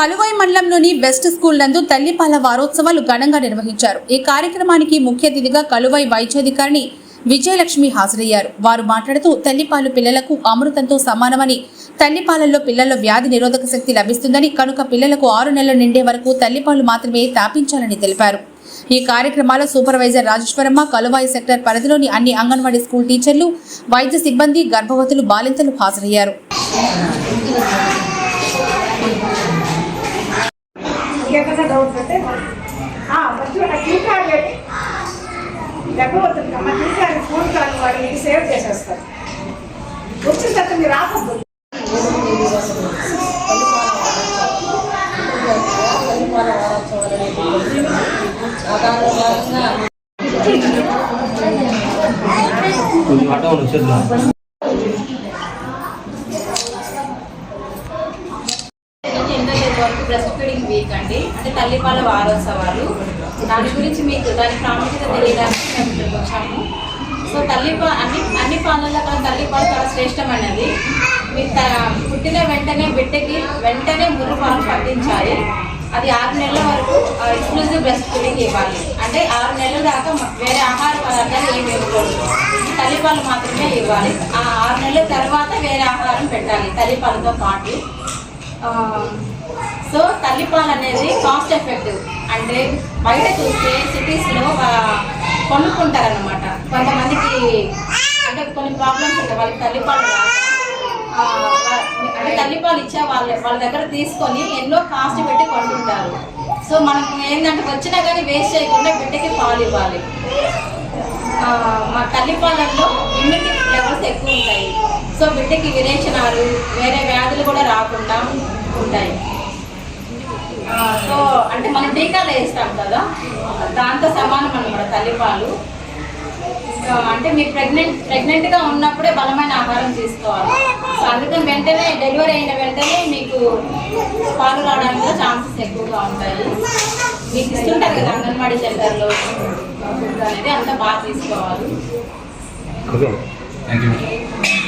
కలువై మండలంలోని west school నందు తల్లిపాల వారోత్సవాలు ఘనంగా నిర్వహించారు. ఈ కార్యక్రమానికి ముఖ్య అతిథిగా కలువై వైద్యాధికారిని విజయలక్ష్మి హాజరయ్యారు. వారు మాట్లాడుతూ తల్లిపాలు పిల్లలకు అమృతంతో సమానమని తల్లిపాలల్లో పిల్లల్లో వ్యాధి నిరోధక శక్తి లభిస్తుందని కనుక పిల్లలకు ఆరు నెలలు నిండే వరకు తల్లిపాలు మాత్రమే తాపించాలని తెలిపారు. ఈ కార్యక్రమాల్లో సూపర్వైజర్ రాజేశ్వరమ్మ కలువాయి సెక్టర్ పరిధిలోని అన్ని అంగన్వాడీ స్కూల్ టీచర్లు వైద్య సిబ్బంది గర్భవతులు బాలింతలు హాజరయ్యారు. ఇంకేమైనా డౌట్స్ అంటే ఫస్ట్ ఒక క్యూ కార్డ్ పెట్టి గర్భవతులకి అమ్మ క్యూ కార్డ్ ఫోన్ కార్డు వాడు మీకు సేవ్ చేసేస్తారు. వచ్చిన తర్వాత మీరు ఆపద్దు ఆటో వచ్చేద్దాం. వరకు బ్రెస్ట్ ఫీడింగ్ వీక్ అండి అంటే తల్లిపాల వారోత్సవాలు. దాని గురించి మీకు దాని ప్రాముఖ్యత తెలియడానికి మేము ఇక్కడికి వచ్చాము. సో తల్లిపా అన్ని అన్ని పాలల్లో కన్నా తల్లిపాలు చాలా శ్రేష్టమైనది. మీరు పుట్టిన వెంటనే బిడ్డకి వెంటనే ముర్రు పాలు పట్టించాలి. అది ఆరు నెలల వరకు ఎక్స్క్లూజివ్ బ్రెస్ట్ ఫీడింగ్ ఇవ్వాలి. అంటే ఆరు నెలల దాకా వేరే ఆహార పదార్థాలు ఏమి ఇవ్వకూడదు. తల్లిపాలు మాత్రమే ఇవ్వాలి. ఆ ఆరు నెలల తర్వాత వేరే ఆహారం పెట్టాలి తల్లిపాలతో పాటు. సో తల్లిపాలు అనేది కాస్ట్ ఎఫెక్టివ్ అంటే బయట చూస్తే సిటీస్లో కొనుక్కుంటారనమాట కొంతమందికి అంటే కొన్ని ప్రాబ్లమ్స్ ఉంటాయి. వాళ్ళకి తల్లిపాలు అంటే తల్లిపాలు ఇచ్చే వాళ్ళ వాళ్ళ దగ్గర తీసుకొని ఎన్నో కాస్ట్ పెట్టి కొంటుంటారు. సో మనకు ఏంటంటే వచ్చినా కానీ వేస్ట్ చేయకుండా బిడ్డకి పాలు ఇవ్వాలి. మా తల్లిపాలల్లో ఇమ్యూనిటీ లెవెల్స్ ఎక్కువ ఉంటాయి. సో బిడ్డకి విరేచనాలు వేరే వ్యాధులు కూడా రాకుండా ఉంటాయి. సో అంటే మనం టీకాలు వేస్తాం కదా దాంతో సమానం అనమాట తల్లిపాలు. అంటే మీరు ప్రెగ్నెంట్ ప్రెగ్నెంట్గా ఉన్నప్పుడే బలమైన ఆహారం తీసుకోవాలి. సో అందుకని వెంటనే డెలివరీ అయిన వెంటనే మీకు పాలు రావడానికి కూడా ఛాన్సెస్ ఎక్కువగా ఉంటాయి. మీకు ఇస్తుంటారు కదా అంగన్వాడీ సెంటర్లో ఫుడ్ అనేది అంతా బాగా తీసుకోవాలి. Thank you